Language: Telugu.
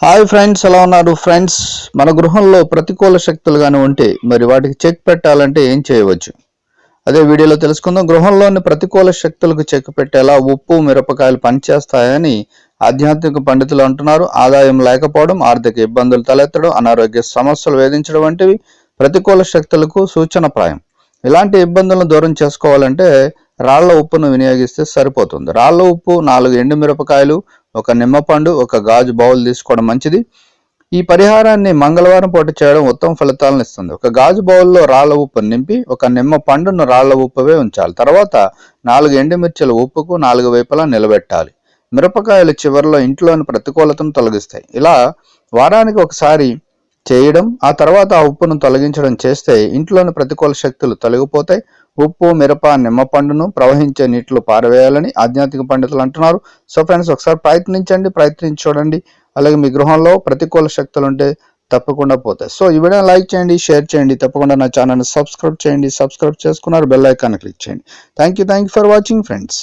హాయ్ ఫ్రెండ్స్ ఎలా ఉన్నారు? ఫ్రెండ్స్ మన గృహంలో ప్రతికూల శక్తులు కానీ ఉంటే మరి వాటికి చెక్ పెట్టాలంటే ఏం చేయవచ్చు? అదే వీడియోలో తెలుసుకుందాం. గృహంలోని ప్రతికూల శక్తులకు చెక్ పెట్టేలా ఉప్పు మిరపకాయలు పనిచేస్తాయని ఆధ్యాత్మిక పండితులు అంటున్నారు. ఆదాయం లేకపోవడం ఆర్థిక ఇబ్బందులు తలెత్తడం అనారోగ్య సమస్యలు వేధించడం వంటివి ప్రతికూల శక్తులకు సూచనప్రాయం ఇలాంటి ఇబ్బందులను దూరం చేసుకోవాలంటే రాళ్ళ ఉప్పును వినియోగిస్తే సరిపోతుంది. రాళ్ళ ఉప్పు నాలుగు ఎండు మిరపకాయలు ఒక నిమ్మపండు ఒక గాజు బౌల్ తీసుకోవడం మంచిది. ఈ పరిహారాన్ని మంగళవారం పూట చేయడం ఉత్తమ ఫలితాలను ఇస్తుంది. ఒక గాజు బౌల్లో రాళ్ళ ఉప్పు నింపి ఒక నిమ్మ పండును రాళ్ళ ఉప్పువే ఉంచాలి. తర్వాత నాలుగు ఎండుమిర్చిల ఉప్పుకు నాలుగు వైపులా నిలబెట్టాలి. మిరపకాయలు చివరిలో ఇంట్లోని ప్రతికూలతను తొలగిస్తాయి. ఇలా వారానికి ఒకసారి చేయడం ఆ తర్వాత ఆ ఉప్పును తొలగించడం చేస్తే ఇంట్లోని ప్రతికూల శక్తులు తొలగిపోతాయి. ఉప్పు మిరప నిమ్మపండును ప్రవహించే నీటిలో పారవేయాలని ఆధ్యాత్మిక పండితులు అంటున్నారు. సో ఫ్రెండ్స్ ఒకసారి ప్రయత్నించండి ప్రయత్నించి చూడండి. అలాగే మీ గృహంలో ప్రతికూల శక్తులు ఉంటే తప్పకుండా పోతాయి. సో ఈ వీడియో లైక్ చేయండి షేర్ చేయండి. తప్పకుండా నా ఛానల్ని సబ్స్క్రైబ్ చేయండి. సబ్స్క్రైబ్ చేసుకున్నారు బెల్ ఐకాన్ క్లిక్ చేయండి. Thank you thank you for watching friends.